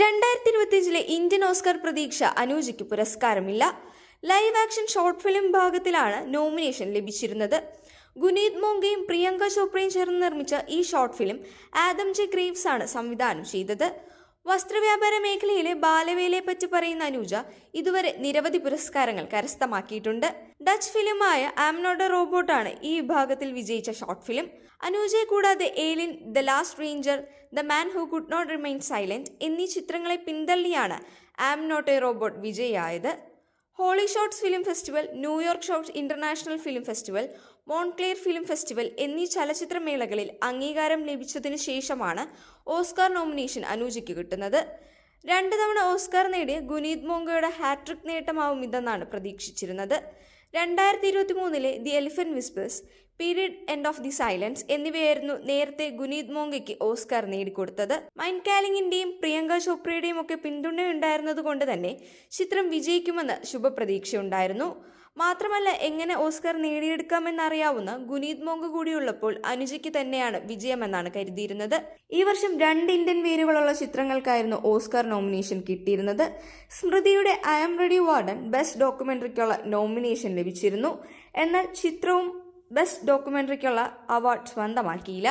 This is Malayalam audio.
രണ്ടായിരത്തി ഇരുപത്തിയഞ്ചിലെ ഇന്ത്യൻ ഓസ്കർ പ്രതീക്ഷ അനൂജയ്ക്ക് പുരസ്കാരമില്ല. ലൈവ് ആക്ഷൻ ഷോർട്ട് ഫിലിം ഭാഗത്തിലാണ് നോമിനേഷൻ ലഭിച്ചിരുന്നത്. ഗുനീത് മോങ്കയും പ്രിയങ്ക ചോപ്രയും ചേർന്ന് നിർമ്മിച്ച ഈ short film Adam J Graves ആണ് സംവിധാനം ചെയ്തത്. വസ്ത്രവ്യാപാര മേഖലയിലെ ബാലവേലയെ പറ്റി പറയുന്ന അനുജ ഇതുവരെ നിരവധി പുരസ്കാരങ്ങൾ കരസ്ഥമാക്കിയിട്ടുണ്ട്. ഡച്ച് ഫിലിമായ ആംനോഡ റോബോട്ടാണ് ഈ വിഭാഗത്തിൽ വിജയിച്ച ഷോർട്ട് ഫിലിം. അനൂജയെ കൂടാതെ a lien the last ranger the man who could not remain silent എന്നീ ചിത്രങ്ങളെ പിന്തള്ളിയാണ് I'm not a robot വിജയിയായത്. Holly shorts film festival New York shorts international film festival Montclair film festival എന്നീ ചലച്ചിത്രമേളകളിൽ അംഗീകാരം ലഭിച്ചതിനു ശേഷമാണ് ഓസ്കാർ നോമിനേഷൻ അനൂജയ്ക്ക് കിട്ടുന്നത്. രണ്ട് തവണ ഓസ്കാർ നേടിയ ഗുനീത് മോങ്കയുടെ ഹാട്രിക് നേട്ടമാവും ഇതെന്നാണ് പ്രതീക്ഷിച്ചിരുന്നത്. രണ്ടായിരത്തി ഇരുപത്തി മൂന്നിലെ the elephant whisperers period end of the silence എന്നിവയായിരുന്നു നേരത്തെ ഗുനീത് മോങ്കയ്ക്ക് ഓസ്കാർ നേടിക്കൊടുത്തത്. മൈൻ കാലിങ്ങിന്റെയും പ്രിയങ്ക ചോപ്രയുടെയും ഒക്കെ പിന്തുണയുണ്ടായിരുന്നത് കൊണ്ട് തന്നെ ചിത്രം വിജയിക്കുമെന്ന് ശുഭപ്രതീക്ഷയുണ്ടായിരുന്നു. മാത്രമല്ല എങ്ങനെ ഓസ്കാർ നേടിയെടുക്കാമെന്നറിയാവുന്ന ഗുനീത് മോങ്ക് കൂടിയുള്ളപ്പോൾ അനുജയ്ക്ക് തന്നെയാണ് വിജയമെന്നാണ് കരുതിയിരുന്നത്. ഈ വർഷം രണ്ട് ഇന്ത്യൻ പേരുകളുള്ള ചിത്രങ്ങൾക്കായിരുന്നു ഓസ്കാർ നോമിനേഷൻ കിട്ടിയിരുന്നത്. സ്മൃതിയുടെ I am ready warden best ഡോക്യുമെന്ററിക്കുള്ള nomination ലഭിച്ചിരുന്നു. എന്നാൽ ചിത്രവും ബെസ്റ്റ് ഡോക്യുമെന്ററിക്കുള്ള അവാർഡ് സ്വന്തമാക്കിയില്ല.